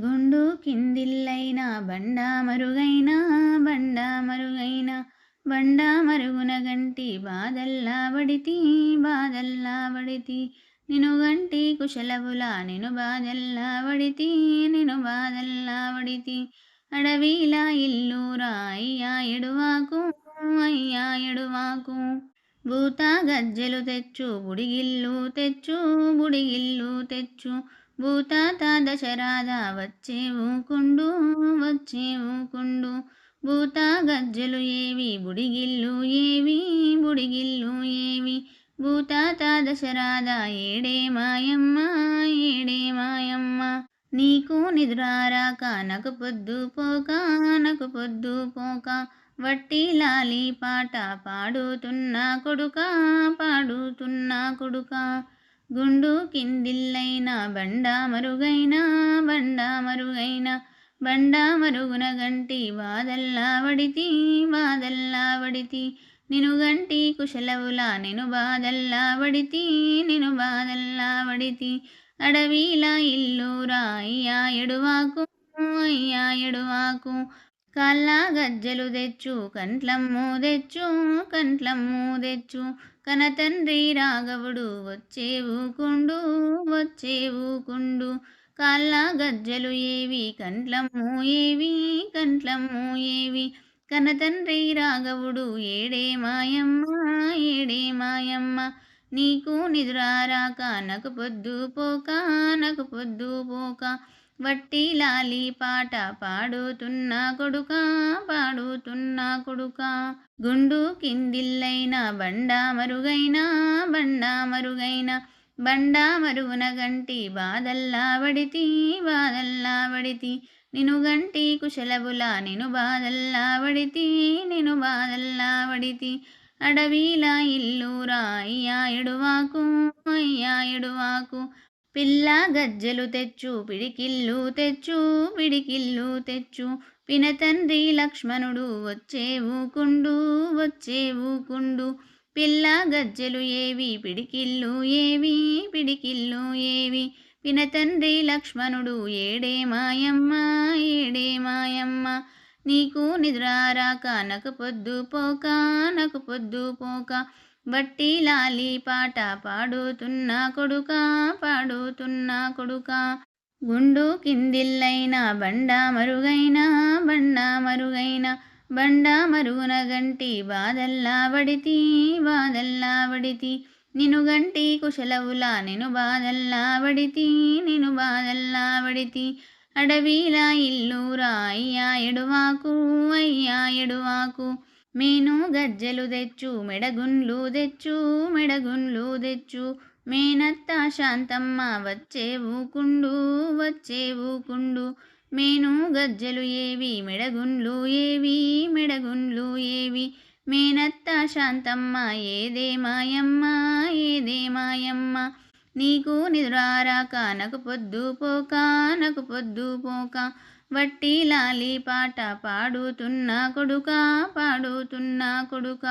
గుండు కిందిల్లైన బండా మరుగైన బండా మరుగైన బండా మరుగున గంటి బాధల్లా వడితి బాధల్లా వడితి నిను గంటి కుశలవుల నిను బాధల్లా వడితి నిను బాధల్లా వడితి అడవిలా ఇల్లూరా అయ్యా ఎడువాకు అయ్యా ఎడువాకు. భూత గజ్జెలు తెచ్చు బుడిగిల్లు తెచ్చు బుడిగిల్లు తెచ్చు. భూతాత దశరాధ వచ్చేవు కుండు వచ్చేవు కుండు భూత గజ్జెలు ఏవి బుడిగిల్లు ఏవి బుడిగిల్లు ఏవి? భూతాత దశరాధ ఏడే మాయమ్మ ఏడే మాయమ్మ? నీకు నిద్రారాక నకు పొద్దు పోక నకు పొద్దు పోక. వట్టి లాలి పాట పాడుతున్నా కొడుక పాడుతున్నా కొడుక. గుండు కిందిల్లైన బండ మరుగైన బండ మరుగైన బండ మరుగున గంటి బాధల్లా వడితి బాధల్లా వడితి. నిను గంటి కుశలవుల నేను బాదల్లా వడితి నేను బాదల్లా వడితి. అడవిలా ఇల్లురా అయ్యా ఎడువాకు అయ్యా ఎడువాకు. కాళ్ళ గజ్జలు తెచ్చు కంట్లమ్ము తెచ్చు కంట్లమ్ము తెచ్చు. కన తండ్రి రాఘవుడు వచ్చేవు కుండు వచ్చేవు కుండు కాళ్ళ గజ్జలు ఏవి కంట్లమ్ము ఏవి కంట్లమ్ము ఏవి? కన తండ్రి రాఘవుడు ఏడే మాయమ్మ ఏడే మాయమ్మ. నీకు నిద్రారాక నాకు పొద్దు పోక నాకు పొద్దు పోక. వట్టి లాలి పాట పాడుతున్న కొడుక పాడుతున్న కొడుక. గుండు కిందిల్లైన బండ మరుగైన బండ మరుగైన. బండ మరుగున గంటి బాదల్లా వడితి బాదల్లా వడితి. నిను గంటి కుశలబుల నిను బాధల్లా వడితి నిను బాదల్లా వడితి. అడవిలా ఇల్లురా అయ్యా ఎడువాకు అయ్యా ఎడువాకు. పిల్ల గజ్జెలు తెచ్చు పిడికిల్లు తెచ్చు పిడికిల్లు తెచ్చు. పినతండ్రి లక్ష్మణుడు వచ్చేవు కుండు వచ్చేవు కుండు పిల్ల గజ్జెలు ఏవి పిడికిల్లు ఏవి పిడికిల్లు ఏవి? పినతండ్రి లక్ష్మణుడు ఏడే మాయమ్మ ఏడే మాయమ్మ. నీకు నిద్రారాక నాకు పొద్దు పోక నాకు పొద్దు పోక. బట్టి లాలి పాట పాడుతున్న కొడుక పాడుతున్న కొడుక. గుండు కిందిల్లైన బండ మరుగైన బండ మరుగైన. బండ మరుగున గంటి బాధల్లా వడితి బాధల్లా వడితి నిను గంటి కుశలవుల నేను బాధల్లా వడితి నేను బాదల్లా వడితి అడవిలా ఇల్లురా అయ్యా ఎడువాకు అయ్యా ఎడువాకు. మేను గజ్జెలు తెచ్చు మెడగుండ్లు తెచ్చు మెడగుండ్లు తెచ్చు. మేనత్త శాంతమ్మ వచ్చే ఊకుండు వచ్చే ఊకుండు. మేను గజ్జెలు ఏవి మెడగుండ్లు ఏవి మెడగుండ్లు ఏవి. మేనత్త శాంతమ్మ ఏదే మాయమ్మ ఏదే మాయమ్మ. నీకు నిద్రారాక నకు పొద్దు పోక నకు పొద్దు పోక. వట్టి లాలి పాట పాడుతున్నా కొడుక పాడుతున్నా కొడుక.